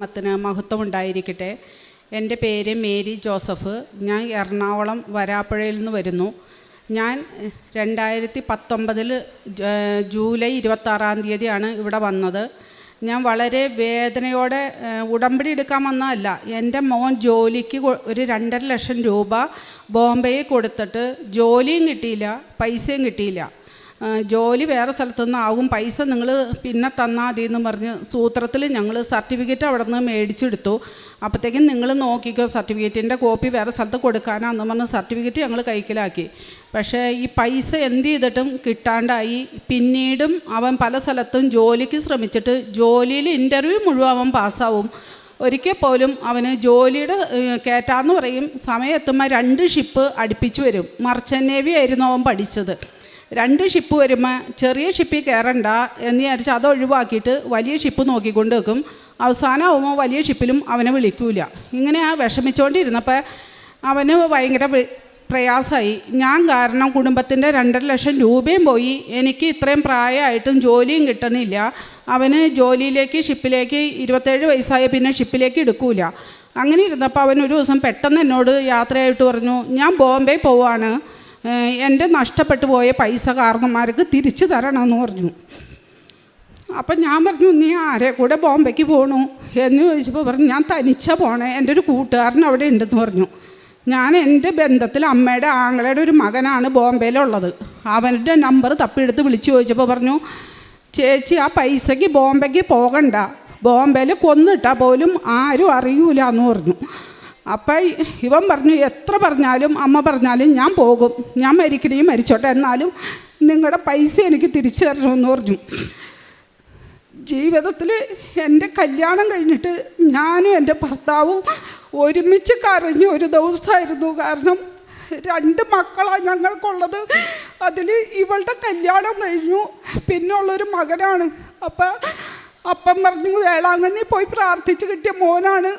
മത്തിന് മഹത്വം ഉണ്ടായിരിക്കട്ടെ എന്റെ പേര് മേരി ജോസഫ്. ഞാൻ എറണാകുളം വരാപ്പുഴയിൽ നിന്ന് വരുന്നു. ഞാൻ രണ്ടായിരത്തി പത്തൊമ്പതിൽ ജൂലൈ ഇരുപത്താറാം തീയതിയാണ് ഇവിടെ വന്നത്. ഞാൻ വളരെ വേദനയോടെ ഉടമ്പടി എടുക്കാൻ വന്നതല്ല. എന്റെ മോൻ ജോലിക്ക് ഒരു രണ്ടര ലക്ഷം രൂപ ബോംബെയിൽ കൊടുത്തിട്ട് ജോലിയും കിട്ടിയില്ല പൈസയും കിട്ടിയില്ല. ജോലി വേറെ സ്ഥലത്തു നിന്നാവും പൈസ നിങ്ങൾ പിന്നെ തന്നാൽ മതി എന്ന് പറഞ്ഞ് സൂത്രത്തിൽ ഞങ്ങൾ സർട്ടിഫിക്കറ്റ് അവിടെ നിന്ന് മേടിച്ചെടുത്തു. അപ്പോഴത്തേക്കും നിങ്ങൾ നോക്കിക്കോ സർട്ടിഫിക്കറ്റിന്റെ കോപ്പി വേറെ സ്ഥലത്ത് കൊടുക്കാനാന്ന് പറഞ്ഞ് സർട്ടിഫിക്കറ്റ് ഞങ്ങൾ കൈക്കലാക്കി. പക്ഷേ ഈ പൈസ എന്ത് ചെയ്തിട്ടും കിട്ടാണ്ടായി. പിന്നീടും അവൻ പല സ്ഥലത്തും ജോലിക്ക് ശ്രമിച്ചിട്ട് ജോലിയിൽ ഇന്റർവ്യൂ മുഴുവൻ അവൻ പാസ്സാവും. ഒരിക്കൽ പോലും അവന് ജോലിയുടെ കയറ്റാന്ന് പറയും. സമയം എത്തുമ്പോൾ രണ്ട് ഷിപ്പ് അടുപ്പിച്ച് വരും. മർച്ചൻ നേവി ആയിരുന്നു അവൻ പഠിച്ചത്. രണ്ട് ഷിപ്പ് വരുമ്പോൾ ചെറിയ ഷിപ്പിൽ കയറണ്ട എന്ന് വിചാരിച്ച് അത് ഒഴിവാക്കിയിട്ട് വലിയ ഷിപ്പ് നോക്കിക്കൊണ്ട് വെക്കും അവസാനം ആവുമ്പോൾ വലിയ ഷിപ്പിലും അവനെ വിളിക്കൂല. ഇങ്ങനെ ആ വിഷമിച്ചുകൊണ്ടിരുന്നപ്പോൾ അവന് ഭയങ്കര പ്രയാസമായി ഞാൻ കാരണം കുടുംബത്തിന്റെ രണ്ടര ലക്ഷം രൂപയും പോയി. എനിക്ക് ഇത്രയും പ്രായമായിട്ടും ജോലിയും കിട്ടണില്ല. അവന് ജോലിയിലേക്ക് ഷിപ്പിലേക്ക് ഇരുപത്തേഴ് വയസ്സായ പിന്നെ ഷിപ്പിലേക്ക് എടുക്കൂല. അങ്ങനെ ഇരുന്നപ്പോൾ അവൻ ഒരു ദിവസം പെട്ടെന്ന് എന്നോട് യാത്രയായിട്ട് പറഞ്ഞു ഞാൻ ബോംബെ പോവാണ്. എന്റെ നഷ്ടപ്പെട്ടു പോയ പൈസ കാരണന്മാർക്ക് തിരിച്ചു തരണമെന്ന് പറഞ്ഞു. അപ്പം ഞാൻ പറഞ്ഞു നീ ആരെ കൂടെ ബോംബെക്ക് പോകണു എന്ന് ചോദിച്ചപ്പോൾ പറഞ്ഞു ഞാൻ തനിച്ച പോണേ എന്റെ ഒരു കൂട്ടുകാരൻ അവിടെ ഉണ്ടെന്ന് പറഞ്ഞു. ഞാൻ എന്റെ ബന്ധത്തിൽ അമ്മയുടെ ആങ്ങളയുടെ ഒരു മകനാണ് ബോംബെയിലുള്ളത്. അവന്റെ നമ്പർ തപ്പിയെടുത്ത് വിളിച്ചു ചോദിച്ചപ്പോൾ പറഞ്ഞു ചേച്ചി ആ പൈസയ്ക്ക് ബോംബെക്ക് പോകണ്ട. ബോംബെയിൽ കൊന്നിട്ടാൽ പോലും ആരും അറിയൂല എന്ന് പറഞ്ഞു. അപ്പം ഇവൻ പറഞ്ഞു എത്ര പറഞ്ഞാലും അമ്മ പറഞ്ഞാലും ഞാൻ പോകും. ഞാൻ മരിക്കണേ മരിച്ചോട്ടെ. എന്നാലും നിങ്ങളുടെ പൈസ എനിക്ക് തിരിച്ചു തരണമെന്ന് പറഞ്ഞു. ജീവിതത്തിൽ എന്റെ കല്യാണം കഴിഞ്ഞിട്ട് ഞാനും എന്റെ ഭർത്താവും ഒരുമിച്ച് കരഞ്ഞ ഒരു ദിവസമായിരുന്നു. കാരണം രണ്ട് മക്കളാണ് ഞങ്ങൾക്കുള്ളത്. അതിൽ ഇവളുടെ കല്യാണം കഴിഞ്ഞു. പിന്നെ ഉള്ളൊരു മകനാണ്. അപ്പം അപ്പം പറഞ്ഞു വേളാങ്കണ്ണി പോയി പ്രാർത്ഥിച്ച് കിട്ടിയ മോനാണ്.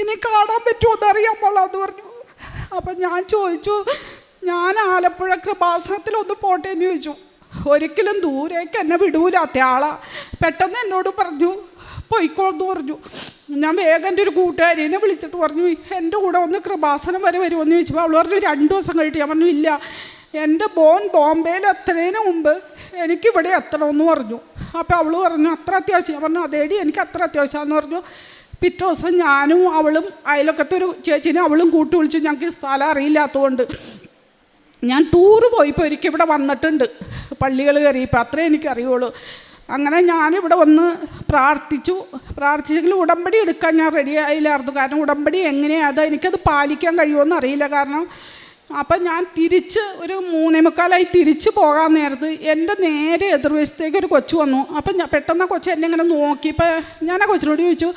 ഇനി കാണാൻ പറ്റുമോ എന്നറിയാൻ പാടില്ലാന്ന് പറഞ്ഞു. അപ്പം ഞാൻ ചോദിച്ചു ഞാൻ ആലപ്പുഴ കൃപാസനത്തിൽ ഒന്ന് പോട്ടെ എന്ന് ചോദിച്ചു. ഒരിക്കലും ദൂരേക്ക് എന്നെ വിടൂലാത്ത ആളാ. പെട്ടെന്ന് എന്നോട് പറഞ്ഞു പൊയ്ക്കോളെന്ന് പറഞ്ഞു. ഞാൻ വേഗം എന്റെ ഒരു കൂട്ടുകാരിനെ വിളിച്ചിട്ട് പറഞ്ഞു എന്റെ കൂടെ ഒന്ന് കൃപാസനം വരെ വരുമെന്ന് ചോദിച്ചപ്പോൾ അവൾ പറഞ്ഞു രണ്ട് ദിവസം കഴിഞ്ഞിട്ട്. ഞാൻ പറഞ്ഞു ഇല്ല. എന്റെ ബോൺ ബോംബെയിൽ എത്തുന്നതിന് മുമ്പ് എനിക്കിവിടെ എത്തണമെന്ന് പറഞ്ഞു. അപ്പോൾ അവൾ പറഞ്ഞു അത്ര അത്യാവശ്യം. ഞാൻ പറഞ്ഞു അതേടി എനിക്ക് അത്ര അത്യാവശ്യമാണെന്ന് പറഞ്ഞു. പിറ്റേ ദിവസം ഞാനും അവളും അയലൊക്കത്തെ ഒരു ചേച്ചിനെ അവളും കൂട്ടി വിളിച്ചു. ഞങ്ങൾക്ക് സ്ഥലം അറിയില്ലാത്തതുകൊണ്ട് ഞാൻ ടൂറ് പോയിപ്പോൾ ഒരിക്കൽ ഇവിടെ വന്നിട്ടുണ്ട്. പള്ളികൾ കയറിയപ്പോൾ അത്രേ എനിക്കറിയുള്ളൂ. അങ്ങനെ ഞാനിവിടെ വന്ന് പ്രാർത്ഥിച്ചു. പ്രാർത്ഥിച്ചെങ്കിൽ ഉടമ്പടി എടുക്കാൻ ഞാൻ റെഡി ആയില്ലായിരുന്നു. കാരണം ഉടമ്പടി എങ്ങനെയാണ് അത് എനിക്കത് പാലിക്കാൻ കഴിയുമെന്ന് അറിയില്ല. കാരണം അപ്പം ഞാൻ തിരിച്ച് ഒരു മൂന്നേ മുക്കാലായി തിരിച്ച് പോകാൻ നേരത്ത് എന്റെ നേരെ എതിർവശത്തേക്ക് ഒരു കൊച്ചു വന്നു. അപ്പം പെട്ടെന്ന് കൊച്ചു എന്നെ ഇങ്ങനെ നോക്കിയപ്പോൾ ഞാൻ ആ കൊച്ചിനോട് ചോദിച്ചു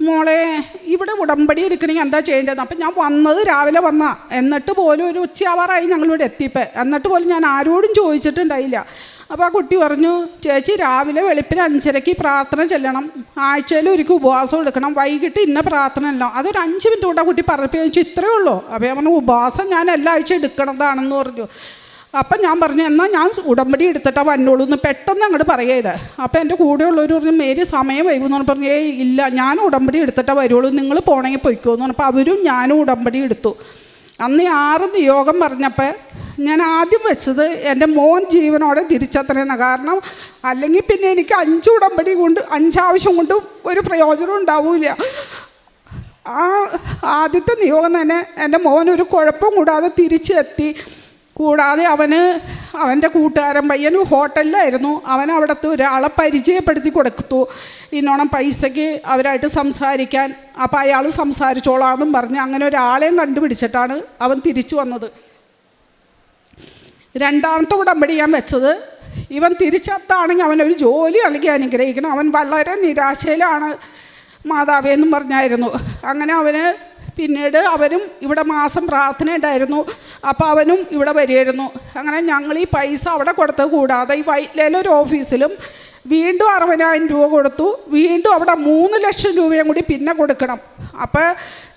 മോളെ ഇവിടെ ഉടമ്പടി എടുക്കണമെങ്കിൽ എന്താ ചെയ്യേണ്ടത് അപ്പം ഞാൻ വന്നത് രാവിലെ വന്ന. എന്നിട്ട് പോലും ഒരു ഉച്ചയാവാറായി ഞങ്ങളിവിടെ എത്തിയപ്പോൾ എന്നിട്ട് പോലും ഞാൻ ആരോടും ചോദിച്ചിട്ടുണ്ടായില്ല. അപ്പോൾ ആ കുട്ടി പറഞ്ഞു ചേച്ചി രാവിലെ വെളുപ്പിന് അഞ്ചരയ്ക്ക് പ്രാർത്ഥന ചെല്ലണം. ആഴ്ചയിൽ ഒരിക്കൽ ഉപവാസം എടുക്കണം. വൈകിട്ട് ഇന്ന പ്രാർത്ഥന അല്ല അതൊരു അഞ്ച് മിനിറ്റ് കൊണ്ട് ആ കുട്ടി പറഞ്ഞപ്പോൾ ചോദിച്ചു ഇത്രയേ ഉള്ളൂ? അപ്പോൾ ഞാൻ പറഞ്ഞു ഉപവാസം ഞാൻ എല്ലാ ആഴ്ച എടുക്കണതാണെന്ന് പറഞ്ഞു. അപ്പം ഞാൻ പറഞ്ഞു എന്നാൽ ഞാൻ ഉടമ്പടി എടുത്തിട്ടാ വന്നോളൂ എന്ന് പെട്ടെന്ന് അങ്ങോട്ട് പറയത്. അപ്പം എന്റെ കൂടെയുള്ളവർ പറഞ്ഞു മേരി സമയം വൈകുമെന്ന് പറഞ്ഞു ഏയ് ഇല്ല ഞാൻ ഉടമ്പടി എടുത്തിട്ടാ വരുള്ളൂ. നിങ്ങൾ പോണെങ്കിൽ പൊയ്ക്കോ എന്ന് പറഞ്ഞപ്പോൾ അവരും ഞാനും ഉടമ്പടി എടുത്തു. അന്ന് ആറ് നിയോഗം പറഞ്ഞപ്പോൾ ഞാൻ ആദ്യം വെച്ചത് എന്റെ മോൻ ജീവനോടെ തിരിച്ചെത്തണമെന്ന് കാരണം അല്ലെങ്കിൽ പിന്നെ എനിക്ക് അഞ്ച് ഉടമ്പടി കൊണ്ട് അഞ്ചാവശ്യം കൊണ്ട് ഒരു പ്രയോജനം ഉണ്ടാവില്ല. ആ ആദ്യത്തെ നിയോഗം തന്നെ എന്റെ മോൻ ഒരു കുഴപ്പം കൂടാതെ തിരിച്ചെത്തി. കൂടാതെ അവന് അവന്റെ കൂട്ടുകാരൻ പയ്യൻ ഹോട്ടലിലായിരുന്നു. അവൻ അവിടുത്തെ ഒരാളെ പരിചയപ്പെടുത്തി കൊടുത്തു. ഇന്നോണം പൈസയ്ക്ക് അവരായിട്ട് സംസാരിക്കാൻ. അപ്പോൾ അയാൾ സംസാരിച്ചോളാമെന്നും പറഞ്ഞ് അങ്ങനെ ഒരാളെയും കണ്ടുപിടിച്ചിട്ടാണ് അവൻ തിരിച്ചു വന്നത്. രണ്ടാമത്തെ ഉടമ്പടി ഞാൻ വെച്ചത് ഇവൻ തിരിച്ചെത്താണെങ്കിൽ അവനൊരു ജോലി അല്ലെങ്കിൽ അനുഗ്രഹിക്കണം. അവൻ വളരെ നിരാശയിലാണ് മാതാവേ എന്നും പറഞ്ഞായിരുന്നു. അങ്ങനെ അവന് പിന്നീട് അവനും ഇവിടെ മാസം പ്രാർത്ഥന ഉണ്ടായിരുന്നു. അപ്പോൾ അവനും ഇവിടെ വരികയായിരുന്നു. അങ്ങനെ ഞങ്ങൾ ഈ പൈസ അവിടെ കൊടുത്തത് കൂടാതെ ഈ വൈറ്റിലൊരു ഓഫീസിലും വീണ്ടും അറുപതിനായിരം രൂപ കൊടുത്തു. വീണ്ടും അവിടെ മൂന്ന് ലക്ഷം രൂപയും കൂടി പിന്നെ കൊടുക്കണം. അപ്പോൾ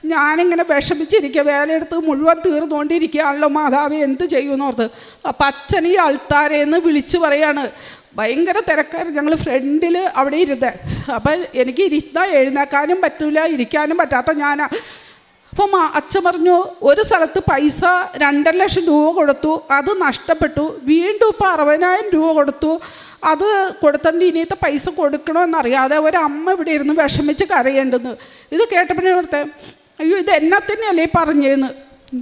ഞാനിങ്ങനെ വിഷമിച്ചിരിക്കുക. വേലയെടുത്ത് മുഴുവൻ തീർന്നുകൊണ്ടിരിക്കുകയാണല്ലോ മാതാവ് എന്ത് ചെയ്യുമെന്ന് ഓർത്ത്. അപ്പം അച്ഛൻ ഈ അൾത്താരെന്ന് വിളിച്ച് പറയാണ് ഭയങ്കര തിരക്കായിരുന്നു. ഞങ്ങൾ ഫ്രണ്ടിൽ അവിടെ ഇരുന്ന്. അപ്പം എനിക്ക് ഇരുത്താൻ എഴുന്നേക്കാനും പറ്റില്ല ഇരിക്കാനും പറ്റാത്ത ഞാനാ. അപ്പം അച്ഛൻ പറഞ്ഞു ഒരു സ്ഥലത്ത് പൈസ രണ്ടര ലക്ഷം രൂപ കൊടുത്തു അത് നഷ്ടപ്പെട്ടു. വീണ്ടും ഇപ്പോൾ അറുപതിനായിരം രൂപ കൊടുത്തു. അത് കൊടുത്തണ്ട് ഇനിയത്തെ പൈസ കൊടുക്കണമെന്നറിയാതെ ഒരമ്മ ഇവിടെ ഇരുന്ന് വിഷമിച്ച് കരയേണ്ടെന്ന്. ഇത് കേട്ടപ്പോഴേ ഓർത്തെ അയ്യോ ഇത് എന്നെ തന്നെയല്ലേ പറഞ്ഞേന്ന്.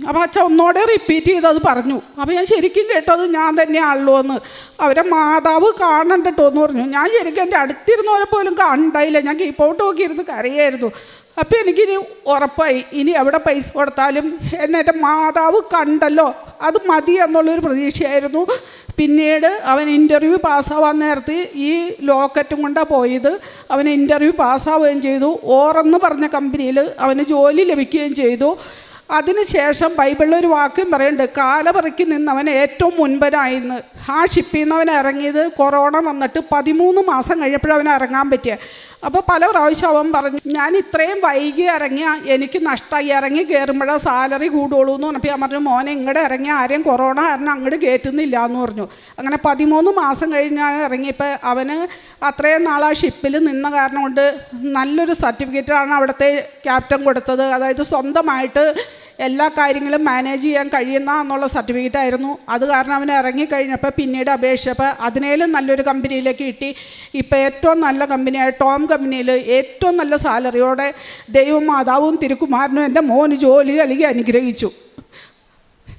അപ്പോൾ അച്ഛൻ ഒന്നോടെ റിപ്പീറ്റ് ചെയ്തത് പറഞ്ഞു. അപ്പോൾ ഞാൻ ശരിക്കും കേട്ടത് ഞാൻ തന്നെയാണല്ലോ എന്ന്. അവരെ മാതാവ് കാണണ്ടട്ടോ എന്ന് പറഞ്ഞു. ഞാൻ ശരിക്കും എന്റെ അടുത്തിരുന്നവരെ പോലും കണ്ടായില്ല ഞാൻ കീപ്പോട്ട് നോക്കിയിരുന്ന് കരയായിരുന്നു. അപ്പോൾ എനിക്കിനി ഉറപ്പായി ഇനി എവിടെ പൈസ കൊടുത്താലും എന്നെ എന്റെ മാതാവ് കണ്ടല്ലോ അത് മതി എന്നുള്ളൊരു പ്രതീക്ഷയായിരുന്നു. പിന്നീട് അവൻ ഇന്റർവ്യൂ പാസ്സാവാൻ നേരത്ത് ഈ ലോക്കറ്റും കൊണ്ടാണ് പോയത്. അവൻ ഇന്റർവ്യൂ പാസ്സാവുകയും ചെയ്തു. ഓറെന്ന് പറഞ്ഞ കമ്പനിയിൽ അവന് ജോലി ലഭിക്കുകയും ചെയ്തു. അതിനുശേഷം ബൈബിളിൽ ഒരു വാക്യം പറയുന്നുണ്ട് കാലപറക്കി നിന്നവൻ ഏറ്റവും മുൻപനായിന്ന്. ആ ഷിപ്പിൽ നിന്ന് അവൻ ഇറങ്ങിയത് കൊറോണ വന്നിട്ട് പതിമൂന്ന് മാസം കഴിഞ്ഞപ്പോഴും അവൻ ഇറങ്ങാൻ പറ്റിയ. അപ്പോൾ പല പ്രാവശ്യം അവൻ പറഞ്ഞു ഞാൻ ഇത്രയും വൈകി ഇറങ്ങിയ എനിക്ക് നഷ്ടമായി ഇറങ്ങി കയറുമ്പോഴേ സാലറി കൂടുള്ളൂ എന്ന് പറഞ്ഞപ്പോൾ ഞാൻ പറഞ്ഞു മോനെ ഇങ്ങോട്ട് ഇറങ്ങി ആരെയും കൊറോണ കാരണം അങ്ങോട്ട് കയറ്റുന്നില്ല എന്ന് പറഞ്ഞു. അങ്ങനെ പതിമൂന്ന് മാസം കഴിഞ്ഞാണ് ഇറങ്ങിയപ്പോൾ അവന് അത്രയും നാൾ ആ ഷിപ്പിൽ നിന്ന കാരണം കൊണ്ട് നല്ലൊരു സർട്ടിഫിക്കറ്റാണ് അവിടുത്തെ ക്യാപ്റ്റൻ കൊടുത്തത്. അതായത് സ്വന്തമായിട്ട് എല്ലാ കാര്യങ്ങളും മാനേജ് ചെയ്യാൻ കഴിയുന്ന എന്നുള്ള സർട്ടിഫിക്കറ്റ് ആയിരുന്നു. അത് കാരണം അവൻ ഇറങ്ങിക്കഴിഞ്ഞപ്പോൾ പിന്നീട് അപേക്ഷിച്ചപ്പോൾ അതിനേലും നല്ലൊരു കമ്പനിയിലേക്ക് കിട്ടി. ഇപ്പോൾ ഏറ്റവും നല്ല കമ്പനിയായ ടോം കമ്പനിയിൽ ഏറ്റവും നല്ല സാലറിയോടെ ദൈവം മാതാവും തിരുക്കുമാരനും എന്റെ മോന് ജോലി നൽകി അനുഗ്രഹിച്ചു.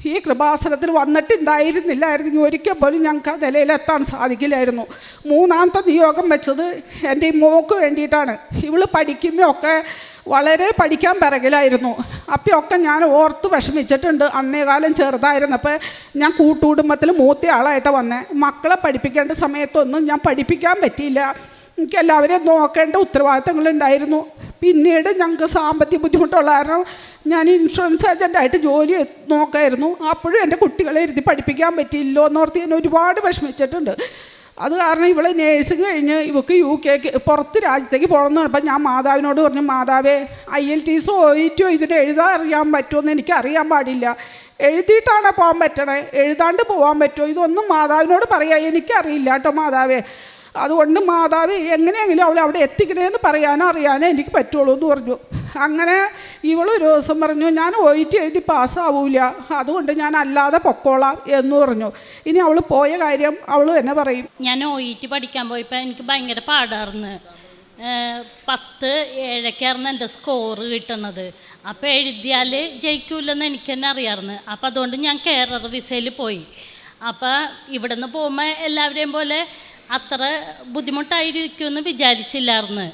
ഈ കൃപാസനത്തിൽ വന്നിട്ടുണ്ടായിരുന്നില്ലായിരുന്നെങ്കിൽ ഒരിക്കൽ പോലും ഞങ്ങൾക്ക് ആ നിലയിലെത്താൻ സാധിക്കില്ലായിരുന്നു. മൂന്നാമത്തെ നിയോഗം വെച്ചത് എന്റെ ഈ മോക്ക് വേണ്ടിയിട്ടാണ്. ഇവൾ പഠിക്കുമ്പോഴൊക്കെ വളരെ പഠിക്കാൻ പിറകിലായിരുന്നു. അപ്പോഴൊക്കെ ഞാൻ ഓർത്ത് വിഷമിച്ചിട്ടുണ്ട്. അന്നേ കാലം ചെറുതായിരുന്നപ്പോൾ ഞാൻ കൂട്ടുകുടുംബത്തിൽ മൂത്ത ആളായിട്ട് വന്നേ. മക്കളെ പഠിപ്പിക്കേണ്ട സമയത്തൊന്നും ഞാൻ പഠിപ്പിക്കാൻ പറ്റിയില്ല. എനിക്ക് എല്ലാവരെയും നോക്കേണ്ട ഉത്തരവാദിത്തങ്ങളുണ്ടായിരുന്നു. പിന്നീട് ഞങ്ങൾക്ക് സാമ്പത്തിക ബുദ്ധിമുട്ടുള്ള കാരണം ഞാൻ ഇൻഷുറൻസ് ഏജന്റായിട്ട് ജോലി നോക്കായിരുന്നു. അപ്പോഴും എന്റെ കുട്ടികളെ ഇരുത്തി പഠിപ്പിക്കാൻ പറ്റിയില്ലോ എന്നോർത്ത് ഞാൻ ഒരുപാട് വിഷമിച്ചിട്ടുണ്ട്. അത് കാരണം ഇവളെ നേഴ്സിംഗ് കഴിഞ്ഞ് ഇവക്ക് യു കെക്ക് പുറത്ത് രാജ്യത്തേക്ക് പോകണമെന്ന് പറഞ്ഞപ്പോൾ ഞാൻ മാതാവിനോട് പറഞ്ഞു മാതാവേ ഐ എൽ ടി സോ ഒ ടിയോ ഇതിന് എഴുതാൻ അറിയാൻ പറ്റുമെന്ന് എനിക്ക് അറിയാൻ പാടില്ല. എഴുതിയിട്ടാണ് പോകാൻ പറ്റണേ? എഴുതാണ്ട് പോകാൻ പറ്റുമോ? ഇതൊന്നും മാതാവിനോട് പറയാം എനിക്കറിയില്ല കേട്ടോ മാതാവേ. അതുകൊണ്ട് മാതാവ് എങ്ങനെയെങ്കിലും അവളെ അവിടെ എത്തിക്കണേന്ന് പറയാനോ അറിയാനോ എനിക്ക് പറ്റുള്ളൂ എന്ന് പറഞ്ഞു. അങ്ങനെ ഇവൾ ഒരു ദിവസം പറഞ്ഞു ഞാൻ ഒ ടി എഴുതി പാസ്സാവൂല. അതുകൊണ്ട് ഞാൻ അല്ലാതെ പൊക്കോളാം എന്ന് പറഞ്ഞു. ഇനി അവൾ പോയ കാര്യം അവൾ തന്നെ പറയും. ഞാൻ ഒ ടി പഠിക്കാൻ പോയപ്പോൾ എനിക്ക് ഭയങ്കര പാടായിരുന്നു പത്ത് ഏഴൊക്കെയായിരുന്നു എന്റെ സ്കോറ് കിട്ടണത്. അപ്പോൾ എഴുതിയാൽ ജയിക്കൂലെന്ന് എനിക്ക് തന്നെ അറിയാമായിരുന്നു അപ്പോൾ അതുകൊണ്ട് ഞാൻ കേരള വിസയിൽ പോയി. അപ്പോൾ ഇവിടെ നിന്ന് പോകുമ്പോൾ എല്ലാവരെയും പോലെ അത്ര ബുദ്ധിമുട്ടായിരിക്കുമെന്ന് വിചാരിച്ചില്ലായിരുന്നു.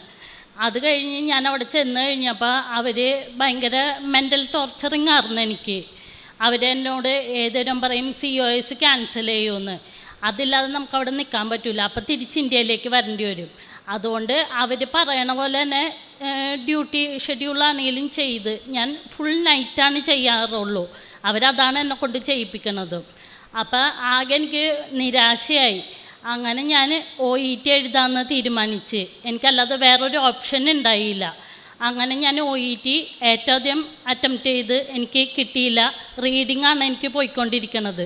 അത് കഴിഞ്ഞ് ഞാൻ അവിടെ ചെന്ന് കഴിഞ്ഞപ്പോൾ അവർ ഭയങ്കര മെന്റൽ ടോർച്ചറിങ് ആയിരുന്നു എനിക്ക്. അവരെന്നോട് ഏതൊരും പറയും സി ഒ എസ് ക്യാൻസൽ ചെയ്യുമെന്ന്. അതില്ലാതെ നമുക്ക് അവിടെ നിൽക്കാൻ പറ്റില്ല അപ്പോൾ തിരിച്ച് ഇന്ത്യയിലേക്ക് വരേണ്ടി വരും. അതുകൊണ്ട് അവർ പറയണ പോലെ തന്നെ ഡ്യൂട്ടി ഷെഡ്യൂളാണെങ്കിലും ചെയ്ത് ഞാൻ ഫുൾ നൈറ്റാണ് ചെയ്യാറുള്ളൂ. അവരതാണ് എന്നെ കൊണ്ട് ചെയ്യിപ്പിക്കണത്. അപ്പോൾ ആകെ എനിക്ക് നിരാശയായി. അങ്ങനെ ഞാൻ ഒ ഇ ടി എഴുതാമെന്ന് തീരുമാനിച്ച്. എനിക്കല്ലാതെ വേറൊരു ഓപ്ഷൻ ഉണ്ടായില്ല. അങ്ങനെ ഞാൻ ഒ ഇ ടി ഏറ്റവും ആദ്യം അറ്റംപ്റ്റ് ചെയ്ത് എനിക്ക് കിട്ടിയില്ല. റീഡിംഗ് ആണ് എനിക്ക് പോയിക്കൊണ്ടിരിക്കുന്നത്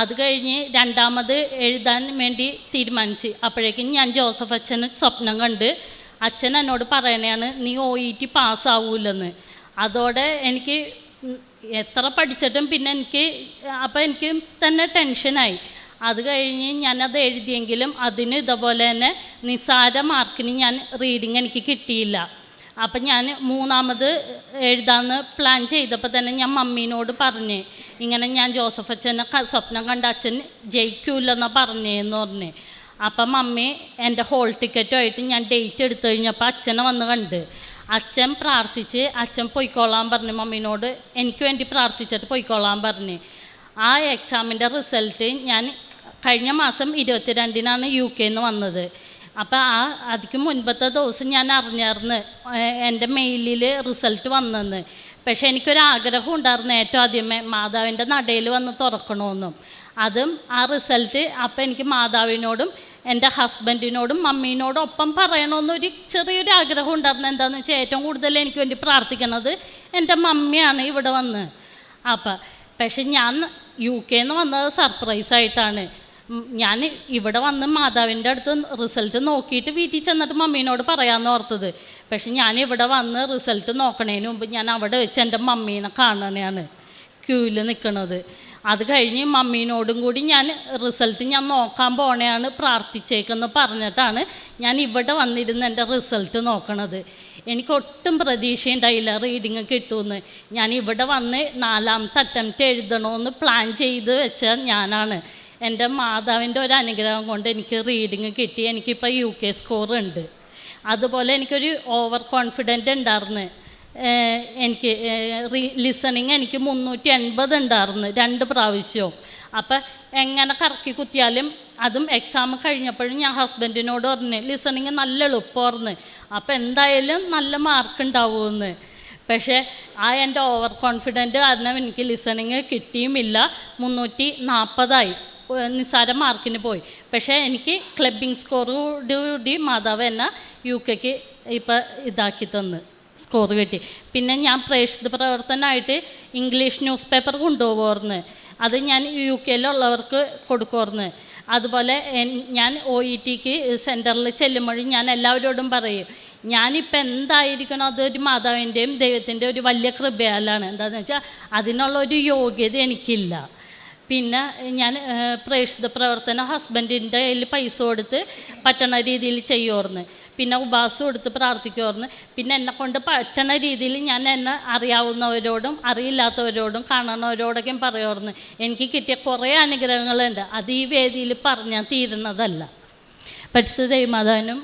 അത് കഴിഞ്ഞ് രണ്ടാമത് എഴുതാൻ വേണ്ടി തീരുമാനിച്ച്. അപ്പോഴേക്കും ഞാൻ ജോസഫ് അച്ഛന് സ്വപ്നം കണ്ട് അച്ഛൻ എന്നോട് പറയണയാണ് നീ ഒ ഇ ടി പാസ്സാവൂലെന്ന് അതോടെ എനിക്ക് എത്ര പഠിച്ചിട്ടും പിന്നെ എനിക്ക് അപ്പോൾ എനിക്ക് തന്നെ ടെൻഷനായി അത് കഴിഞ്ഞ് ഞാനത് എഴുതിയെങ്കിലും അതിന് ഇതുപോലെ തന്നെ നിസ്സാര മാർക്കിന് ഞാൻ റീഡിങ് എനിക്ക് കിട്ടിയില്ല. അപ്പം ഞാൻ മൂന്നാമത് എഴുതാമെന്ന് പ്ലാൻ ചെയ്തപ്പോൾ തന്നെ ഞാൻ മമ്മീനോട് പറഞ്ഞു ഇങ്ങനെ ഞാൻ ജോസഫ് അച്ഛനെ സ്വപ്നം കണ്ട അച്ഛൻ ജയിക്കൂലെന്നാണ് പറഞ്ഞേന്ന് പറഞ്ഞു. അപ്പം മമ്മി എന്റെ ഹോൾ ടിക്കറ്റുമായിട്ട് ഞാൻ ഡേറ്റ് എടുത്തു കഴിഞ്ഞപ്പോൾ അച്ഛനെ വന്ന് കണ്ട്. അച്ഛൻ പ്രാർത്ഥിച്ച് അച്ഛൻ പൊയ്ക്കോളാൻ പറഞ്ഞു മമ്മീനോട് എനിക്ക് വേണ്ടി പ്രാർത്ഥിച്ചിട്ട് പൊയ്ക്കോളാൻ പറഞ്ഞു. ആ എക്സാമിന്റെ റിസൾട്ട് ഞാൻ കഴിഞ്ഞ മാസം ഇരുപത്തിരണ്ടിനാണ് യു കെയിൽ നിന്ന് വന്നത്. അപ്പോൾ ആ അതിക്ക് മുൻപത്തെ ദിവസം ഞാൻ അറിഞ്ഞായിരുന്നു എന്റെ മെയിലിൽ റിസൾട്ട് വന്നെന്ന്. പക്ഷേ എനിക്കൊരാഗ്രഹം ഉണ്ടായിരുന്നു ഏറ്റവും ആദ്യമേ മാതാവിന്റെ നടയിൽ വന്ന് തുറക്കണമെന്നും. അതും ആ റിസൾട്ട് അപ്പം എനിക്ക് മാതാവിനോടും എന്റെ ഹസ്ബൻഡിനോടും മമ്മീനോടും ഒപ്പം പറയണമെന്നൊരു ചെറിയൊരു ആഗ്രഹം ഉണ്ടായിരുന്നു. എന്താണെന്ന് വെച്ചാൽ ഏറ്റവും കൂടുതൽ എനിക്ക് വേണ്ടി പ്രാർത്ഥിക്കണത് എന്റെ മമ്മിയാണ് ഇവിടെ വന്ന്. അപ്പം പക്ഷെ ഞാൻ യു കെന്ന് വന്നത് സർപ്രൈസ് ആയിട്ടാണ് ഉം, ഞാൻ ഇവിടെ വന്ന് മാതാവിന്റെ അടുത്ത് റിസൾട്ട് നോക്കിയിട്ട് വീട്ടിൽ ചെന്നിട്ട് മമ്മീനോട് പറയാമെന്ന് ഓർത്തത്. പക്ഷെ ഞാൻ ഇവിടെ വന്ന് റിസൾട്ട് നോക്കണതിന് മുമ്പ് ഞാൻ അവിടെ വെച്ച് എന്റെ മമ്മീനെ കാണണയാണ് ക്യൂവിൽ നിൽക്കണത് അത് കഴിഞ്ഞ് മമ്മീനോടും കൂടി ഞാൻ റിസൾട്ട് ഞാൻ നോക്കാൻ പോണേയാണ് പ്രാർത്ഥിച്ചേക്കെന്ന് പറഞ്ഞിട്ടാണ് ഞാൻ ഇവിടെ വന്നിരുന്ന് എന്റെ റിസൾട്ട് നോക്കണത്. എനിക്ക് ഒട്ടും പ്രതീക്ഷയുണ്ടായില്ല റീഡിങ് കിട്ടുമെന്ന് ഞാൻ ഇവിടെ വന്ന് നാലാമത്തെ അറ്റംപ്റ്റ് എഴുതണമെന്ന് പ്ലാൻ ചെയ്ത് വെച്ച ഞാനാണ്. എന്റെ മാതാവിന്റെ ഒരു അനുഗ്രഹം കൊണ്ട് എനിക്ക് റീഡിങ് കിട്ടി. എനിക്കിപ്പോൾ യു കെ സ്കോർ ഉണ്ട്. അതുപോലെ എനിക്കൊരു ഓവർ കോൺഫിഡന്റ് ഉണ്ടായിരുന്നു എനിക്ക് എനിക്ക് ലിസണിങ് എനിക്ക് മുന്നൂറ്റി എൺപത് ഉണ്ടായിരുന്നു രണ്ട് പ്രാവശ്യവും അപ്പം എങ്ങനെ കറക്കി കുത്തിയാലും അതും എക്സാം കഴിഞ്ഞപ്പോഴും ഞാൻ ഹസ്ബൻഡിനോട് പറഞ്ഞു ലിസണിങ് നല്ല എളുപ്പമായിരുന്നു അപ്പം എന്തായാലും നല്ല മാർക്ക് ഉണ്ടാവുമെന്ന് പക്ഷേ ആ എന്റെ ഓവർ കോൺഫിഡന്റ് കാരണം എനിക്ക് ലിസണിങ് കിട്ടിയുമില്ല. മുന്നൂറ്റി നാൽപ്പതായി നിസ്സാര മാർക്കിന് പോയി. പക്ഷേ എനിക്ക് ക്ലബിംഗ് സ്കോറോടുകൂടി മാതാവ് എന്നെ യു കെക്ക് ഇപ്പം ഇതാക്കി തന്ന് സ്കോർ കിട്ടി. പിന്നെ ഞാൻ പ്രേക്ഷിത പ്രവർത്തനമായിട്ട് ഇംഗ്ലീഷ് ന്യൂസ് പേപ്പർ കൊണ്ടുപോകുമായിരുന്നു അത് ഞാൻ യു കെയിലുള്ളവർക്ക് കൊടുക്കുമായിരുന്നു അതുപോലെ ഞാൻ ഒ ഇ ടിക്ക് സെന്ററിൽ ചെല്ലുമ്പോഴും ഞാൻ എല്ലാവരോടും പറയും ഞാനിപ്പോൾ എന്തായിരിക്കണം അതൊരു മാതാവിന്റെയും ദൈവത്തിന്റെ ഒരു വലിയ കൃപയാലാണ്. എന്താണെന്ന് വെച്ചാൽ അതിനുള്ള ഒരു യോഗ്യത എനിക്കില്ല. പിന്നെ ഞാൻ പ്രേക്ഷിത പ്രവർത്തനം ഹസ്ബൻഡിന്റെ കയ്യിൽ പൈസ കൊടുത്ത് പറ്റണ രീതിയിൽ ചെയ്യുമായിരുന്നു പിന്നെ ഉപാസം കൊടുത്ത് പ്രാർത്ഥിക്കുമായിരുന്നു പിന്നെ എന്നെ കൊണ്ട് പറ്റണ രീതിയിൽ ഞാൻ എന്നെ അറിയാവുന്നവരോടും അറിയില്ലാത്തവരോടും കാണുന്നവരോടൊക്കെ പറയുമായിരുന്നു എനിക്ക് കിട്ടിയ കുറേ അനുഗ്രഹങ്ങളുണ്ട്. അത് ഈ വേദിയിൽ പറഞ്ഞാൽ തീരുന്നതല്ല. പരിസ്ഥിതി ദൈവമാതാവിനും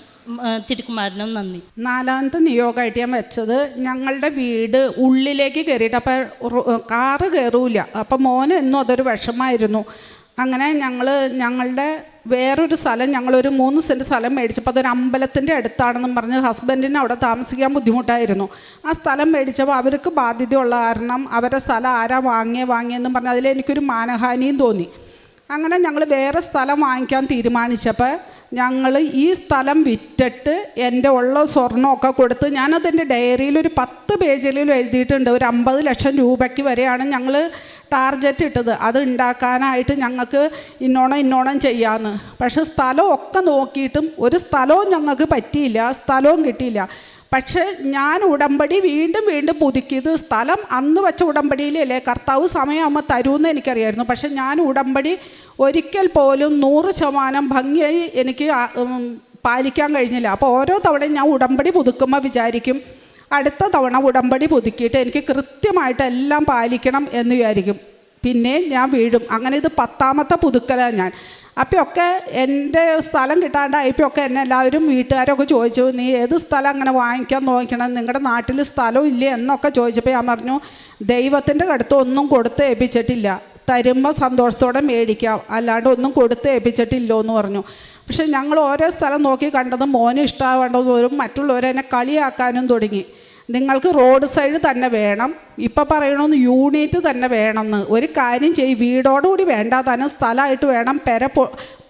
തിരുക്കുമാരനും നന്ദി. നാലാമത്തെ നിയോഗമായിട്ട് ഞാൻ വെച്ചത് ഞങ്ങളുടെ വീട് ഉള്ളിലേക്ക് കയറിയിട്ട് അപ്പം കാറ് കയറൂല. അപ്പം മോന് എന്നും അതൊരു വിഷമായിരുന്നു. അങ്ങനെ ഞങ്ങൾ ഞങ്ങളുടെ വേറൊരു സ്ഥലം ഞങ്ങളൊരു മൂന്ന് സെന്റ് സ്ഥലം മേടിച്ചപ്പോൾ അതൊരു അമ്പലത്തിന്റെ അടുത്താണെന്നും പറഞ്ഞ് ഹസ്ബൻഡിന് അവിടെ താമസിക്കാൻ ബുദ്ധിമുട്ടായിരുന്നു. ആ സ്ഥലം മേടിച്ചപ്പോൾ അവർക്ക് ബാധ്യതയുള്ള കാരണം അവരുടെ സ്ഥലം ആരാ വാങ്ങിയേ വാങ്ങിയെന്നും പറഞ്ഞ് അതിലെനിക്കൊരു മാനഹാനിയും തോന്നി. അങ്ങനെ ഞങ്ങൾ വേറെ സ്ഥലം വാങ്ങിക്കാൻ തീരുമാനിച്ചപ്പോൾ ഞങ്ങൾ ഈ സ്ഥലം വിറ്റിട്ട് എന്റെ ഉള്ള സ്വർണമൊക്കെ കൊടുത്ത് ഞാനതിന്റെ ഡയറിയിൽ ഒരു പത്ത് പേജിലും എഴുതിയിട്ടുണ്ട്. ഒരു അമ്പത് ലക്ഷം രൂപയ്ക്ക് വരെയാണ് ഞങ്ങൾ ടാർഗറ്റ് ഇട്ടത്. അത് ഉണ്ടാക്കാനായിട്ട് ഞങ്ങൾക്ക് ഇന്നോണം ഇന്നോണം ചെയ്യാമെന്ന് പക്ഷേ സ്ഥലമൊക്കെ നോക്കിയിട്ടും ഒരു സ്ഥലവും ഞങ്ങൾക്ക് പറ്റിയില്ല സ്ഥലവും കിട്ടിയില്ല. പക്ഷേ ഞാൻ ഉടമ്പടി വീണ്ടും വീണ്ടും പുതുക്കിയത് സ്ഥലം അന്ന് വെച്ച ഉടമ്പടിയിലല്ലേ. കർത്താവ് സമയമാകുമ്പോൾ തരുമെന്ന് എനിക്കറിയായിരുന്നു. പക്ഷേ ഞാൻ ഉടമ്പടി ഒരിക്കൽ പോലും നൂറ് ശതമാനം ഭംഗിയായി എനിക്ക് പാലിക്കാൻ കഴിഞ്ഞില്ല. അപ്പോൾ ഓരോ തവണയും ഞാൻ ഉടമ്പടി പുതുക്കുമ്പോൾ വിചാരിക്കും അടുത്ത തവണ ഉടമ്പടി പുതുക്കിയിട്ട് എനിക്ക് കൃത്യമായിട്ട് എല്ലാം പാലിക്കണം എന്ന് വിചാരിക്കും. പിന്നെ ഞാൻ വീഴും. അങ്ങനെ ഇത് പത്താമത്തെ പുതുക്കലാണ് ഞാൻ. അപ്പോൾ ഒക്കെ എന്റെ സ്ഥലം കിട്ടാണ്ടായപ്പോഴൊക്കെ എന്നെ എല്ലാവരും വീട്ടുകാരൊക്കെ ചോദിച്ചു നീ ഏത് സ്ഥലം അങ്ങനെ വാങ്ങിക്കാൻ നോക്കണം? നിങ്ങളുടെ നാട്ടിൽ സ്ഥലം ഇല്ലേ? എന്നൊക്കെ ചോദിച്ചപ്പോൾ ഞാൻ പറഞ്ഞു ദൈവത്തിന്റെ അടുത്ത് ഒന്നും കൊടുത്ത് ഏൽപ്പിച്ചിട്ടില്ല. തരുമ്പോൾ സന്തോഷത്തോടെ മേടിക്കാം. അല്ലാണ്ട് ഒന്നും കൊടുത്ത് ഏൽപ്പിച്ചിട്ടില്ലോ എന്ന് പറഞ്ഞു. പക്ഷേ ഞങ്ങൾ ഓരോ സ്ഥലം നോക്കി കണ്ടത് മോന് ഇഷ്ടമാവേണ്ടതും മറ്റുള്ളവരെന്നെ കളിയാക്കാനും തുടങ്ങി. നിങ്ങൾക്ക് റോഡ് സൈഡ് തന്നെ വേണം. ഇപ്പം പറയണമെന്ന് യൂണിറ്റ് തന്നെ വേണമെന്ന്. ഒരു കാര്യം ചെയ്യും വീടോടുകൂടി വേണ്ട തന്നെ സ്ഥലമായിട്ട് വേണം പെര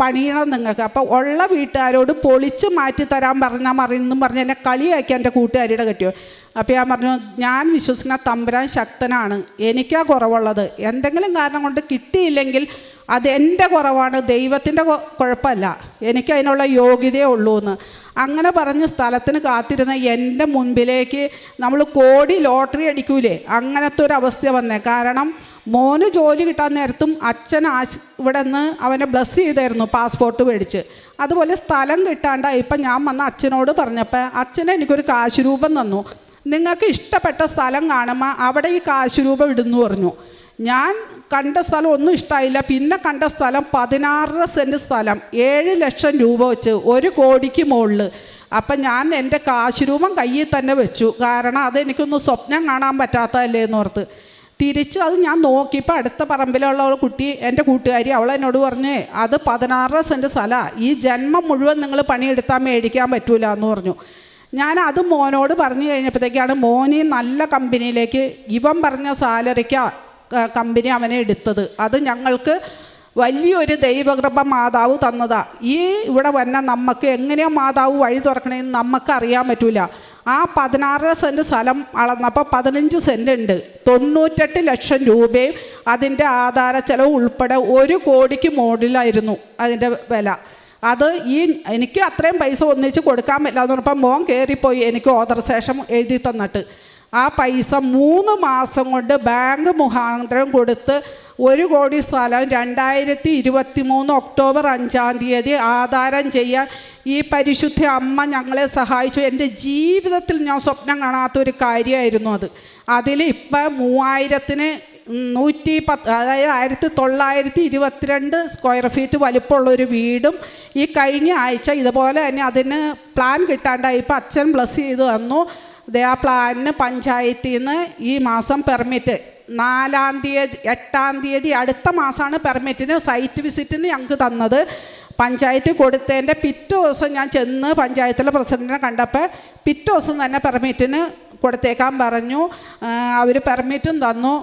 പണിയണം നിങ്ങൾക്ക്. അപ്പോൾ ഉള്ള വീട്ടുകാരോട് പൊളിച്ച് മാറ്റി തരാൻ പറഞ്ഞാൽ മറിയെന്നും പറഞ്ഞ് എന്നെ കളിയാക്കി എന്റെ കൂട്ടുകാരിയുടെ കെട്ടിയോ. അപ്പോൾ ഞാൻ പറഞ്ഞു ഞാൻ വിശ്വസിക്കുന്ന തമ്പുരാൻ ശക്തനാണ്. എനിക്കാ കുറവുള്ളത്. എന്തെങ്കിലും കാരണം കൊണ്ട് കിട്ടിയില്ലെങ്കിൽ അതെന്റെ കുറവാണ്. ദൈവത്തിന്റെ കുഴപ്പമല്ല. എനിക്ക് അതിനുള്ള യോഗ്യതയേ ഉള്ളൂ എന്ന് അങ്ങനെ പറഞ്ഞ് സ്ഥലത്തിന് കാത്തിരുന്ന എന്റെ മുൻപിലേക്ക് നമ്മൾ കോടി ലോട്ടറി അടിക്കൂലേ? അങ്ങനത്തെ ഒരു അവസ്ഥ വന്നേ. കാരണം മോന് ജോലി കിട്ടാൻ നേരത്തും അച്ഛൻ ആശ് ഇവിടെ നിന്ന് അവനെ ബ്ലസ് ചെയ്തായിരുന്നു പാസ്പോർട്ട് മേടിച്ച്. അതുപോലെ സ്ഥലം കിട്ടാണ്ടായി. ഇപ്പം ഞാൻ വന്ന അച്ഛനോട് പറഞ്ഞപ്പോൾ അച്ഛൻ എനിക്കൊരു കാശ് രൂപം തന്നു. നിങ്ങൾക്ക് ഇഷ്ടപ്പെട്ട സ്ഥലം കാണുമ്പോൾ അവിടെ ഈ കാശ് രൂപം ഇടുന്നു പറഞ്ഞു. ഞാൻ കണ്ട സ്ഥലം ഒന്നും ഇഷ്ടമായില്ല പിന്നെ കണ്ട സ്ഥലം പതിനാറര സെന്റ് സ്ഥലം. ഏഴ് ലക്ഷം രൂപ വെച്ച് ഒരു കോടിക്ക് മുകളിൽ അപ്പം ഞാൻ എന്റെ കാശുരൂപം കയ്യിൽ തന്നെ വെച്ചു. കാരണം അതെനിക്കൊന്ന് സ്വപ്നം കാണാൻ പറ്റാത്തതല്ലേ എന്ന് ഓർത്ത്. തിരിച്ച് അത് ഞാൻ നോക്കിയപ്പോൾ അടുത്ത പറമ്പിലുള്ള കുട്ടി എന്റെ കൂട്ടുകാരി അവൾ എന്നോട് പറഞ്ഞേ അത് പതിനാറര സെന്റ് സ്ഥലമാണ് ഈ ജന്മം മുഴുവൻ നിങ്ങൾ പണിയെടുത്താൽ മേടിക്കാൻ പറ്റൂല എന്ന് പറഞ്ഞു. ഞാൻ അത് മോനോട് പറഞ്ഞു കഴിഞ്ഞപ്പോഴത്തേക്കാണ് മോനി നല്ല കമ്പനിയിലേക്ക് ഇവൻ പറഞ്ഞ സാലറിക്ക് കമ്പനി അവനെ എടുത്തത്. അത് ഞങ്ങൾക്ക് വലിയൊരു ദൈവകൃപ മാതാവ് തന്നതാ. ഈ ഇവിടെ വന്ന നമുക്ക് എങ്ങനെയാ മാതാവ് വഴി തുറക്കണേന്ന് നമുക്ക് അറിയാൻ പറ്റൂല. ആ പതിനാറര സെന്റ് സ്ഥലം അളന്നപ്പോൾ പതിനഞ്ച് സെന്റ് ഉണ്ട്. തൊണ്ണൂറ്റെട്ട് ലക്ഷം രൂപയും അതിന്റെ ആധാര ചെലവ് ഉൾപ്പെടെ ഒരു കോടിക്ക് മുകളിലായിരുന്നു അതിന്റെ വില. അത് ഈ എനിക്ക് അത്രയും പൈസ ഒന്നിച്ച് കൊടുക്കാൻ പറ്റില്ല എന്ന് പറഞ്ഞപ്പോൾ മോൻ കയറിപ്പോയി എനിക്ക് ഓതർശേഷം എഴുതി തന്നിട്ട്. ആ പൈസ മൂന്ന് മാസം കൊണ്ട് ബാങ്ക് മുഖാന്തരം കൊടുത്ത് ഒരു കോടി സ്ഥലം രണ്ടായിരത്തി ഇരുപത്തി മൂന്ന് ഒക്ടോബർ അഞ്ചാം തീയതി ആധാരം ചെയ്യാൻ ഈ പരിശുദ്ധ അമ്മ ഞങ്ങളെ സഹായിച്ചു. എന്റെ ജീവിതത്തിൽ ഞാൻ സ്വപ്നം കാണാത്ത ഒരു കാര്യമായിരുന്നു അത്. അതിൽ ഇപ്പം മൂവായിരത്തിന് നൂറ്റി പത്ത് അതായത് ആയിരത്തി തൊള്ളായിരത്തി ഇരുപത്തിരണ്ട് സ്ക്വയർ ഫീറ്റ് വലിപ്പമുള്ള ഒരു വീടും ഈ കഴിഞ്ഞ ആഴ്ച ഇതുപോലെ തന്നെ അതിന് പ്ലാൻ കിട്ടാണ്ടായി. ഇപ്പം അച്ഛൻ ബ്ലസ് ചെയ്ത് തന്നു. ദേ ആ പ്ലാനിന് പഞ്ചായത്തിൽ നിന്ന് ഈ മാസം പെർമിറ്റ്. നാലാം തീയതി എട്ടാം തീയതി അടുത്ത മാസമാണ് പെർമിറ്റിന് സൈറ്റ് വിസിറ്റിന് ഞങ്ങൾക്ക് തന്നത്. പഞ്ചായത്ത് കൊടുത്തതിന്റെ പിറ്റേ ദിവസം ഞാൻ ചെന്ന് പഞ്ചായത്തിലെ പ്രസിഡന്റിനെ കണ്ടപ്പോൾ പിറ്റേ ദിവസം തന്നെ പെർമിറ്റിന് കൊടുത്തേക്കാൻ പറഞ്ഞു. അവർ പെർമിറ്റും തന്നു.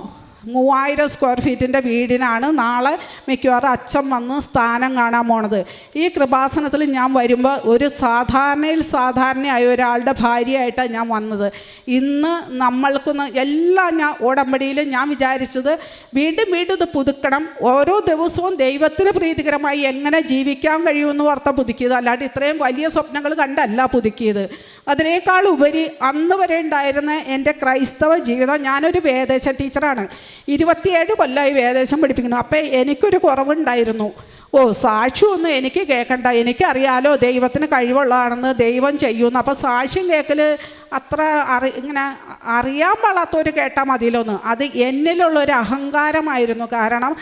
മൂവായിരം സ്ക്വയർ ഫീറ്റിന്റെ വീടിനാണ് നാളെ മിക്കവാറും അച്ഛൻ വന്ന് സ്ഥാനം കാണാൻ പോണത്. ഈ കൃപാസനത്തിൽ ഞാൻ വരുമ്പോൾ ഒരു സാധാരണയിൽ സാധാരണയായ ഒരാളുടെ ഭാര്യയായിട്ടാണ് ഞാൻ വന്നത്. ഇന്ന് നമ്മൾക്കൊന്ന് എല്ലാം ഞാൻ ഉടമ്പടിയിൽ ഞാൻ വിചാരിച്ചത് വീണ്ടും വീണ്ടും ഇത് പുതുക്കണം. ഓരോ ദിവസവും ദൈവത്തിന് പ്രീതികരമായി എങ്ങനെ ജീവിക്കാൻ കഴിയുമെന്ന് വാർത്ത പുതുക്കിയത്. അല്ലാണ്ട് ഇത്രയും വലിയ സ്വപ്നങ്ങൾ കണ്ടല്ല പുതുക്കിയത്. അതിനേക്കാൾ ഉപരി അന്ന് വരെ ഉണ്ടായിരുന്ന എന്റെ ക്രൈസ്തവ ജീവിതം ഞാനൊരു വേദേശ ടീച്ചറാണ് ഇരുപത്തിയേഴ് കൊല്ലമായി വേദേശം പഠിപ്പിക്കുന്നു. അപ്പം എനിക്കൊരു കുറവുണ്ടായിരുന്നു. ഓ സാക്ഷ്യമൊന്നും എനിക്ക് കേൾക്കണ്ട എനിക്കറിയാലോ ദൈവത്തിന് കഴിവുള്ളതാണെന്ന് ദൈവം ചെയ്യുമെന്ന് അപ്പോൾ സാക്ഷ്യം കേൾക്കൽ അത്ര അറി ഇങ്ങനെ അറിയാൻ പാടാത്തവർ കേട്ടാൽ മതിയല്ലോ എന്ന് അത് എന്നിലുള്ളൊരു അഹങ്കാരമായിരുന്നു. കാരണം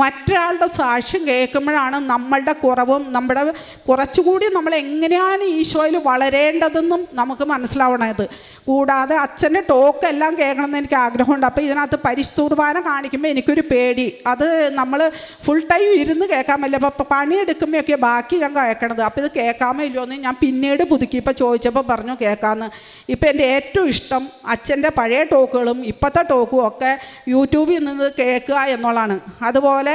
മറ്റൊരാളുടെ സാക്ഷ്യം കേൾക്കുമ്പോഴാണ് നമ്മളുടെ കുറവും നമ്മുടെ കുറച്ചുകൂടി നമ്മൾ എങ്ങനെയാണ് ഈശോയിൽ വളരേണ്ടതെന്നും നമുക്ക് മനസ്സിലാവണത്. കൂടാതെ അച്ഛന്റെ ടോക്ക് എല്ലാം കേൾക്കണമെന്ന് എനിക്ക് ആഗ്രഹമുണ്ട്. അപ്പോൾ ഇതിനകത്ത് പരിശുദ്ധുർബാന കാണിക്കുമ്പോൾ എനിക്കൊരു പേടി. അത് നമ്മൾ ഫുൾ ടൈം ഇരുന്ന് കേൾക്കാൻ പറ്റില്ല. അപ്പോൾ പണിയെടുക്കുമ്പോഴൊക്കെ ബാക്കി ഞാൻ കേൾക്കണത്. അപ്പോൾ ഇത് കേൾക്കാമോ ഇല്ലയോ എന്ന് ഞാൻ പിന്നീട് പുതുക്കി ഇപ്പോൾ ചോദിച്ചപ്പോൾ പറഞ്ഞു കേൾക്കാമെന്ന്. ഇപ്പം എന്റെ ഏറ്റവും ഇഷ്ടം അച്ഛന്റെ പഴയ ടോക്കുകളും ഇപ്പോഴത്തെ ടോക്കും ഒക്കെ യൂട്യൂബിൽ നിന്ന് കേൾക്കുക എന്നുള്ളതാണ്. അതുപോലെ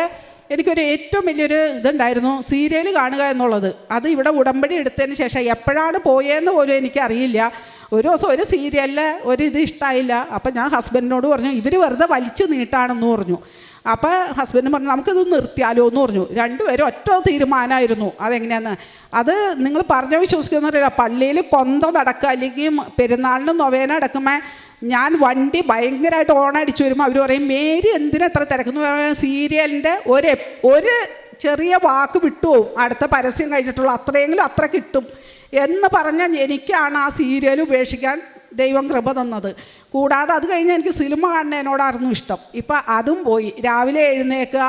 എനിക്കൊരു ഏറ്റവും വലിയൊരു ഇതുണ്ടായിരുന്നു സീരിയൽ കാണുക എന്നുള്ളത്. അത് ഇവിടെ ഉടമ്പടി എടുത്തതിന് ശേഷം എപ്പോഴാണ് പോയതെന്ന് പോലും എനിക്കറിയില്ല. ഒരു ദിവസം ഒരു സീരിയലിൽ ഒരു ഇത് ഇഷ്ടമായില്ല അപ്പം ഞാൻ ഹസ്ബൻഡിനോട് പറഞ്ഞു ഇവർ വെറുതെ വലിച്ചു നീട്ടാണെന്ന് പറഞ്ഞു. അപ്പോൾ ഹസ്ബൻഡ് പറഞ്ഞു നമുക്കിത് നിർത്തിയാലോ എന്ന് പറഞ്ഞു. രണ്ടുപേരും ഒറ്റ തീരുമാനമായിരുന്നു. അതെങ്ങനെയാന്ന്? അത് നിങ്ങൾ പറഞ്ഞ വിശ്വസിക്കുന്നറിയില്ല പള്ളിയിൽ കൊന്ത നടക്കുക അല്ലെങ്കിൽ പെരുന്നാളിന് നൊവേന അടക്കുമ്പോൾ ഞാൻ വണ്ടി ഭയങ്കരമായിട്ട് ഓണടിച്ചു വരുമ്പോൾ അവർ പറയും മേരി എന്തിനാ എത്ര തിരക്കുന്നു പറയുമ്പോൾ സീരിയലിന്റെ ഒരു ഒരു ചെറിയ വാക്ക് വിട്ടുപോകും അടുത്ത പരസ്യം കഴിഞ്ഞിട്ടുള്ളൂ അത്രയെങ്കിലും അത്ര കിട്ടും. എന്ന് പറഞ്ഞാൽ എനിക്കാണ് ആ സീരിയൽ ഉപേക്ഷിക്കാൻ ദൈവം കൃപ തന്നത്. കൂടാതെ അത് കഴിഞ്ഞ് എനിക്ക് സിനിമ കാണുന്നതിനോടായിരുന്നു ഇഷ്ടം. ഇപ്പം അതും പോയി. രാവിലെ എഴുന്നേക്കുക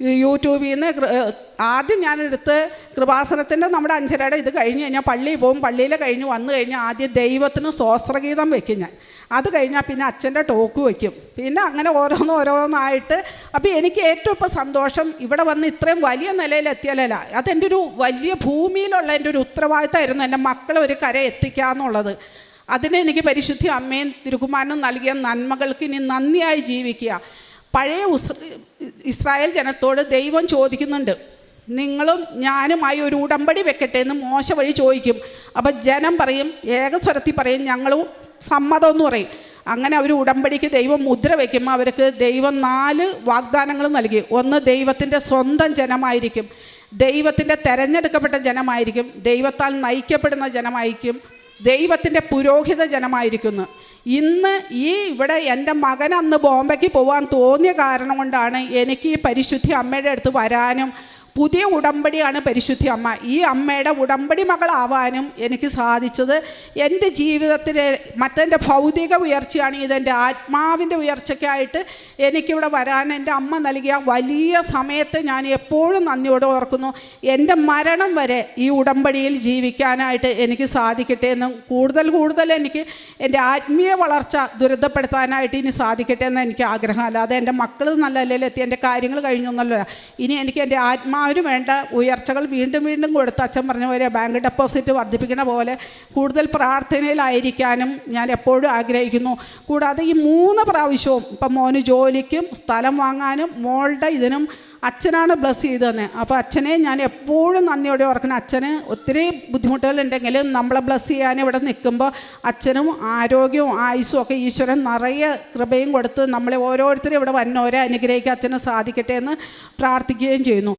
യൂട്യൂബിൽ നിന്ന് ആദ്യം ഞാനെടുത്ത് കൃപാസനത്തിന്റെ നമ്മുടെ അഞ്ചരയുടെ ഇത് കഴിഞ്ഞ് കഴിഞ്ഞാൽ പള്ളിയിൽ പോകും. പള്ളിയിൽ കഴിഞ്ഞ് വന്നു കഴിഞ്ഞാൽ ആദ്യം ദൈവത്തിന് സ്വസ്ത്രഗീതം വെക്കും ഞാൻ. അത് കഴിഞ്ഞാൽ പിന്നെ അച്ഛന്റെ ടോക്ക് വയ്ക്കും പിന്നെ അങ്ങനെ ഓരോന്ന് ഓരോന്നായിട്ട്. അപ്പോൾ എനിക്ക് ഏറ്റവും ഇപ്പോൾ സന്തോഷം ഇവിടെ വന്ന് ഇത്രയും വലിയ നിലയിലെത്തിയാലല്ല അതെന്റെ ഒരു വലിയ ഭൂമിയിലുള്ള എന്റെ ഒരു ഉത്തരവാദിത്തമായിരുന്നു എന്റെ മക്കളെ ഒരു കര എത്തിക്കുക എന്നുള്ളത് അതിന് എനിക്ക് പരിശുദ്ധി അമ്മയും തിരുകുമാരനും നൽകിയ നന്മകൾക്ക് ഇനി നന്ദിയായി ജീവിക്കുക. പഴയ ഇസ്രായേൽ ജനത്തോട് ദൈവം ചോദിക്കുന്നുണ്ട്. നിങ്ങളും ഞാനുമായി ഒരു ഉടമ്പടി വെക്കട്ടെ എന്ന് മോശ വഴി ചോദിക്കും. അപ്പം ജനം പറയും ഏകസ്വരത്തിൽ പറയും ഞങ്ങളും സമ്മതമെന്ന് പറയും. അങ്ങനെ അവർ ഉടമ്പടിക്ക് ദൈവം മുദ്ര വയ്ക്കുമ്പോൾ അവർക്ക് ദൈവം നാല് വാഗ്ദാനങ്ങൾ നൽകി. ഒന്ന് ദൈവത്തിന്റെ സ്വന്തം ജനമായിരിക്കും. ദൈവത്തിന്റെ തെരഞ്ഞെടുക്കപ്പെട്ട ജനമായിരിക്കും. ദൈവത്താൽ നയിക്കപ്പെടുന്ന ജനമായിരിക്കും. ദൈവത്തിന്റെ പുരോഹിത ജനമായിരിക്കുന്നു. ഇന്ന് ഈ ഇവിടെ എന്റെ മകൻ അന്ന് ബോംബെക്ക് പോകാൻ തോന്നിയ കാരണം കൊണ്ടാണ് എനിക്ക് ഈ പരിശുദ്ധി അമ്മയുടെ അടുത്ത് വരാനും പുതിയ ഉടമ്പടിയാണ് പരിശുദ്ധി അമ്മ. ഈ അമ്മയുടെ ഉടമ്പടി മകളാവാനും എനിക്ക് സാധിച്ചത് എന്റെ ജീവിതത്തിലെ മറ്റെന്റെ ഭൗതിക ഉയർച്ചയാണ്. ഇതെന്റെ ആത്മാവിന്റെ ഉയർച്ചയ്ക്കായിട്ട് എനിക്കിവിടെ വരാൻ എന്റെ അമ്മ നൽകിയ വലിയ സമയത്ത് ഞാൻ എപ്പോഴും നന്ദിയോടെ ഓർക്കുന്നു. എന്റെ മരണം വരെ ഈ ഉടമ്പടിയിൽ ജീവിക്കാനായിട്ട് എനിക്ക് സാധിക്കട്ടെ എന്നും കൂടുതൽ കൂടുതൽ എനിക്ക് എന്റെ ആത്മീയ വളർച്ച ദുരിതപ്പെടുത്താനായിട്ട് ഇനി സാധിക്കട്ടെ എന്ന് എനിക്ക് ആഗ്രഹം അല്ലാതെ എന്റെ മക്കൾ നല്ല നിലയിലെത്തി എന്റെ കാര്യങ്ങൾ കഴിഞ്ഞൊന്നല്ല ഇനി എനിക്ക് എന്റെ ആത്മാവിന് വേണ്ട ഉയർച്ചകൾ വീണ്ടും വീണ്ടും കൊടുത്ത് അച്ഛൻ പറഞ്ഞ പോലെ ബാങ്ക് ഡെപ്പോസിറ്റ് വർദ്ധിപ്പിക്കുന്ന പോലെ കൂടുതൽ പ്രാർത്ഥനയിലായിരിക്കാനും ഞാൻ എപ്പോഴും ആഗ്രഹിക്കുന്നു. കൂടാതെ ഈ മൂന്ന് പ്രാവശ്യവും ഇപ്പം മോന് ജോലിക്കും സ്ഥലം വാങ്ങാനും മോളുടെ ഇതിനും അച്ഛനാണ് ബ്ലസ് ചെയ്തതെന്ന്. അപ്പോൾ അച്ഛനെ ഞാൻ എപ്പോഴും നന്ദിയോടെ ഓർക്കണം. അച്ഛന് ഒത്തിരി ബുദ്ധിമുട്ടുകളുണ്ടെങ്കിലും നമ്മളെ ബ്ലസ് ചെയ്യാൻ ഇവിടെ നിൽക്കുമ്പോൾ അച്ഛനും ആരോഗ്യവും ആയുസ്സും ഒക്കെ ഈശ്വരൻ നിറയെ കൃപയും കൊടുത്ത് നമ്മളെ ഓരോരുത്തരും ഇവിടെ വന്നവരെ അനുഗ്രഹിക്കാൻ അച്ഛന് സാധിക്കട്ടെ എന്ന് പ്രാർത്ഥിക്കുകയും ചെയ്യുന്നു.